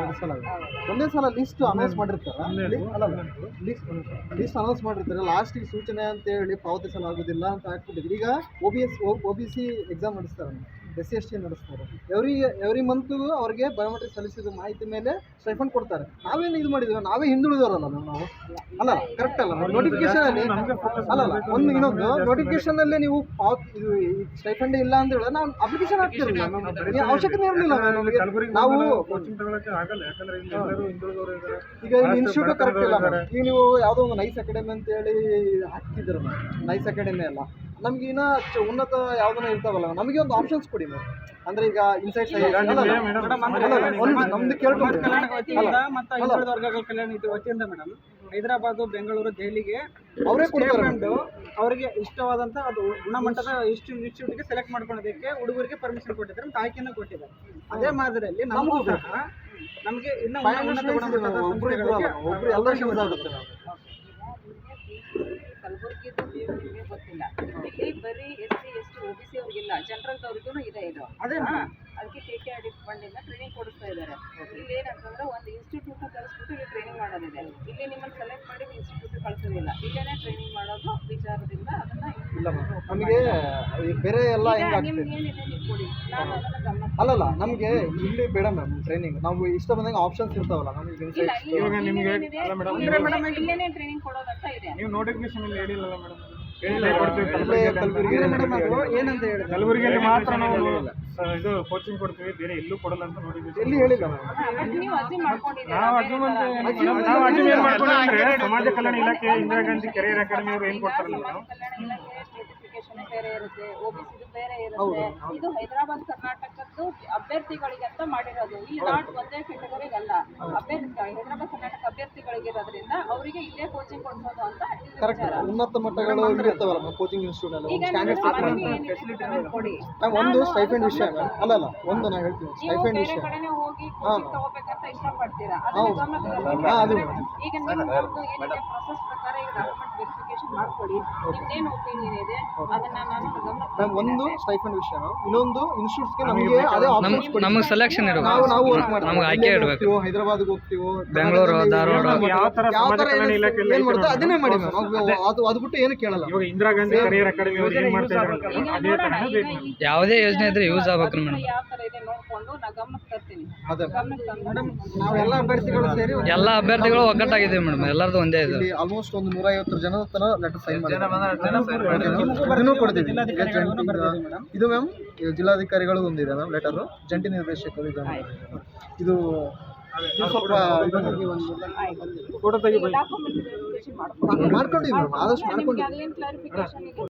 ಎರಡು ಸಲ ಒಂದೇ ಸಲ ಲಿಸ್ಟ್ ಅನೌನ್ಸ್ ಮಾಡಿರ್ತಾರೆ? ಲಿಸ್ಟ್ ಅನೌನ್ಸ್ ಮಾಡಿರ್ತಾರೆ. ಲಾಸ್ಟಿಗೆ ಸೂಚನೆ ಅಂತ ಹೇಳಿ ಪಾವತಿಸಲಾಗುವುದಿಲ್ಲ ಅಂತ ಹಾಕ್ಬಿಟ್ಟಿದ್ರು. ಈಗ O B S O B C exam ನಡೆಸ್ತಾರೆ ಎಸ್ ಸಿ ಎಸ್ ಟಿ ನಡೆಸ್ತಾರೆ ಎವ್ರಿ ಎವ್ರಿ ಮಂತು ಅವ್ರಿಗೆ ಬಯೋಮೆಟ್ರಿಕ್ ಸಲ್ಲಿಸಿದ ಮಾಹಿತಿ ಮೇಲೆ ಸ್ಟೈಫಂಡ್ ಕೊಡ್ತಾರೆ. ನಾವೇನು ಇದು ಮಾಡಿದ್ವಿ? ನಾವೇ ಹಿಂದುಳಿದವರಲ್ಲ ನಾವು. ಅಲ್ಲ ಕರೆಕ್ಟ್ ಅಲ್ಲ. ನೋಟಿಫಿಕೇಶನ್ ಅಲ್ಲಿ ಅಲ್ಲ ಒಂದು ಇನ್ನೊಂದು ನೋಟಿಫಿಕೇಶನ್ ಅಲ್ಲೇ ನೀವು ಇದು ಸ್ಟೈಫಂಡ್ ಇಲ್ಲ ಅಂತ ಹೇಳಿದ್ರೆ ನಾವು ಅಪ್ಲಿಕೇಶನ್ ಹಾಕ್ತಿರಲಿಲ್ಲ. ಅವಶ್ಯಕತೆ ಇರಲಿಲ್ಲ ನಾವು ಈಗ ಇನ್ಸ್ಟಿಟ್ಯೂಟ್ ಕರೆಕ್ಟ್ ಇಲ್ಲ ಈಗ ನೀವು ಯಾವುದೋ ಒಂದು ನೈಸ್ ಅಕಾಡೆಮಿ ಅಂತ ಹೇಳಿ ಹಾಕ್ತಿದ್ರು ನೈಸ್ ಅಕಾಡೆಮಿ ಅಲ್ಲ. ನಮ್ಗೆ ಇನ್ನ ಉನ್ನತ ಯಾವ್ದನ್ನ ಇರ್ತಾವಲ್ಲ ನಮಗೆ ಒಂದು ಆಪ್ಷನ್ಸ್ ಕೊಡಿ ಮೇಡಮ್ ಅಂದ್ರೆ ಈಗ ಇನ್ಸೈಡ್ ನಮ್ದು ಕೇಳ್ಕೊಂಡು. ವರ್ಗಗಳ ಕಲ್ಯಾಣ ಇದು ವತಿಯಿಂದ ಮೇಡಮ್ ಹೈದರಾಬಾದ್ ಬೆಂಗಳೂರು ದೆಹಲಿಗೆ ಅವರೇ ಕೊಡ್ತಾರೆ ಅವರಿಗೆ ಇಷ್ಟವಾದಂತ ಅದು ಗುಣಮಟ್ಟದ ಇಷ್ಟು ಇನ್ಸ್ಟಿಟ್ಯೂಟ್ಗೆ ಸೆಲೆಕ್ಟ್ ಮಾಡ್ಕೊಳ್ಳೋದಕ್ಕೆ ಹುಡುಗರಿಗೆ ಪರ್ಮಿಷನ್ ಕೊಟ್ಟಿದ್ದಾರೆ ಮತ್ತು ಆಯ್ಕೆಯನ್ನು ಕೊಟ್ಟಿದ್ದಾರೆ. ಅದೇ ಮಾದರಿಯಲ್ಲಿ ನಮಗೂ ನಮಗೂ ಸಹ ನಮಗೆ ಇನ್ನೂ ಎಲ್ಲರೂ ಆಗುತ್ತೆ ಕಲಬುರಗಿದು ನಿಮಗೆ ಗೊತ್ತಿಲ್ಲ. ಇಲ್ಲಿ ಬರೀ S C S T O B C ಅವ್ರಿಗಿಲ್ಲ. ಜನರಲ್ದವ್ರಿಗೂ ಇದೆ ಇದು. ಅದೇ ಅದಕ್ಕೆ ಕೆ ಕೆ ಆರ್ ಡಿ ಫಂಡಿಂದ ಟ್ರೈನಿಂಗ್ ಕೊಡಿಸ್ತಾ ಇದ್ದಾರೆ. ಇಲ್ಲಿ ಏನಂತಂದ್ರೆ ಒಂದು ಇನ್ಸ್ಟಿಟ್ಯೂಟ್ ಕಳಿಸ್ಬಿಟ್ಟು ಇಲ್ಲಿ ಟ್ರೈನಿಂಗ್ ಮಾಡೋದಿದೆ. ಇಲ್ಲಿ ನಿಮ್ಮನ್ನು ಸೆಲೆಕ್ಟ್ ಮಾಡಿ ಇನ್ಸ್ಟಿಟ್ಯೂಟ್ ಕಳಿಸೋದಿಲ್ಲ. ಇಲ್ಲೇನೆ ಟ್ರೈನಿಂಗ್ ಮಾಡೋದು ವಿಚಾರದಿಂದ ಅದನ್ನ ಇಲ್ಲ ನಮಗೆ ಈ ಬೇರೆ ಎಲ್ಲ ಅಲ್ಲಲ್ಲ ನಮಗೆ ಇಲ್ಲಿ ಬೇಡ ಮ್ಯಾಮ್ ಟ್ರೈನಿಂಗ್ ನಾವು ಇಷ್ಟ ಬಂದಂಗೆ ಆಪ್ಷನ್ಸ್ ಇರ್ತಾವಲ್ಲ ನಮಗೆ ಇವಾಗ ನಿಮ್ಗೆ- ಅಲ್ಲ ಮೇಡಮ್, ನೀವು ನೋಟಿಫಿಕೇಶನ್ ಅಲ್ಲಿ ಹೇಳಿಲ್ಲಲ್ಲ ಮೇಡಮ್ ಕಲಬುರಗಿಯಲ್ಲಿ ಮಾತ್ರ ನಾವು ಇದು ಕೋಚಿಂಗ್ ಕೊಡ್ತೀವಿ ಬೇರೆ ಎಲ್ಲೂ ಕೊಡಲ್ಲ ಅಂತ ಎಲ್ಲಿ ಹೇಳಿಲ್ಲ ನೀವು ಅಂತ ನಾವು ಏನ್ ಸಮಾಜ ಕಲ್ಯಾಣ ಇಲಾಖೆ ಇಂದಿರಾ ಗಾಂಧಿ ಕೆರಿಯರ್ ಅಕಾಡೆಮಿ ಅವರು ಏನ್ ಕೊಡ್ತಾರಲ್ಲ ಬೇರೆ ಇರುತ್ತೆ ಒಬಿಸಿದು ಬೇರೆ ಇರುತ್ತೆ. ಇದು ಹೈದರಾಬಾದ್ ಕರ್ನಾಟಕದ್ದು ಅಭ್ಯರ್ಥಿಗಳಿಗೆ ಅಂತ ಮಾಡಿರೋದು. ಇಲ್ಲಿ ನಾಟ್ ಒಂದೇ ಕೆಟಗರಿಗೆ ಅಲ್ಲ ಅಭ್ಯರ್ಥಿ ಹೈದರಾಬಾದ್ ಕರ್ನಾಟಕ ಅಭ್ಯರ್ಥಿಗಳಿಗೆ ಇರೋದ್ರಿಂದ ಅವರಿಗೆ ಇಲ್ಲೇ ಕೋಚಿಂಗ್ ಕೊಡ್ಬೋದು ಅಂತ ಉನ್ನತ ಮಟ್ಟಗಳು ಇರ್ತಾವಲ್ಲ ಕೋಚಿಂಗ್ ಇನ್ಸ್ಟಿಟ್ಯೂಟ್ ಅಲ್ಲಿ ಈಗ ಕೊಡಿ. ಒಂದು ಸ್ಟೈಫೆಂಡ್ ವಿಷಯ ಅಲ್ಲ ಅಲ್ಲ ಒಂದು ನಾನು ಹೇಳ್ತೀನಿ ಸ್ಟೈಫೆಂಡ್ ಬೇರೆ ವಿಷಯ. ಕಡೆನೇ ಹೋಗಿ ಕೋಚಿಂಗ್ ತಗೋಬೇಕಂತ ಇಷ್ಟಪಡ್ತೀರಾ ಅದನ್ನ ಹೌದು. ಗಮನಕ್ಕೆ ಹಾ, ಅದು ಈಗ ನಿಮ್ದು ಏನಿದೆ ಪ್ರೊಸೆಸ್ ಪ್ರಕಾರ ಈಗ ಡಾಕ್ಯುಮೆಂಟ್ ವೆರಿಫಿಕೇಶನ್ ಮಾಡ್ಕೊಡಿ ನಿಮ್ದೇನು ಒಪಿನಿಯನ್ ಇದೆ? ಅದನ್ನ ನಾನು ಗಮನಕ್ಕೆ ಒಂದು ಸ್ಟೈಫಂಡ್ ವಿಷಯ ಇನ್ನೊಂದು ಇನ್ಸ್ಟಿಟ್ಯೂಟ್ಸ್ಗೆ ನಮಗೆ ಅದೇ ಆಪ್ಷನ್ ಕೊಡಿ ನಮಗೆ ಸೆಲೆಕ್ಷನ್ ಇರಬೇಕು. ನಾವು ನಾವು ವರ್ಕ್ ಮಾಡ್ತೀವಿ. ನಮ್ಗೆ ಆಯ್ಕೆ ಇರ್ಬೇಕು. ಹೋಗ್ತೀವೋ ಬೆಂಗಳೂರು, ಧಾರವಾಡ. ಯಾವ ತರ ಯಾವ ಸಮಾಜ ತರ ಕಲ್ಯಾಣ ಏನ್ ಇಲಾಖೆ ಅದನ್ನೇ ಮಾಡಿ ನಾವು. ಅದು ಅದು ಬಿಟ್ಟು ಏನು ಕೇಳಲ್ಲ. ಇವಾಗ ಇಂದಿರಾ ಗಾಂಧಿ ಕೆರಿಯರ್ ಅಕಾಡೆಮಿ ಅವರು ಏನ್ ಮಾಡ್ತಾ ಇದ್ದಾರೆ ಈಗ ಅದೇ ನೋಡೋಣ ತರನೇ ಈಗ ಬೇಕು ಯಾವುದೇ ಯೋಜನೆ ಇದ್ರೆ ಯೂಸ್ ಆಗ್ಬೇಕು ಮೇಡಮ್ ಯಾವ ತರ ಇದೆ ನೋಡ್ಕೊಂಡು ನಾ ಗಮನಕ್ಕೆ ತರ್ತೀನಿ. ಅದೇ ಮೇಡಮ್ ನಾವೆಲ್ಲ ಅಭ್ಯರ್ಥಿಗಳು ಸೇರಿ ಎಲ್ಲ ಅಭ್ಯರ್ಥಿಗಳು ಒಗ್ಗಟ್ಟಾಗಿದ್ದೀವಿ ಮೇಡಮ್. ಎಲ್ಲರದು ಒಂದೇ ಇದೆ. ಇಲ್ಲಿ ಆಲ್ಮೋಸ್ಟ್ ಒಂದು ನೂರ ಐವತ್ತು ಜನ ತನ ಲೆಟರ್ ಸೈನ್ ಕೊಡ್ತೀವಿ. ಈಗ ಜಂಟಿ- ಇದು ಮ್ಯಾಮ್ ಜಿಲ್ಲಾಧಿಕಾರಿಗಳು ಒಂದಿದೆ ಮ್ಯಾಮ್ ಲೆಟರ್ ಜಂಟಿ ನಿರ್ದೇಶಕರು ಇದು ಇದು ಸ್ವಲ್ಪ ಫೋಟೋ ತೆಗಿ ಮ್ಯಾಮ್ ಆದಷ್ಟು ಕ್ಲಾರಿಫಿಕೇಶನ್ ಇದೆ?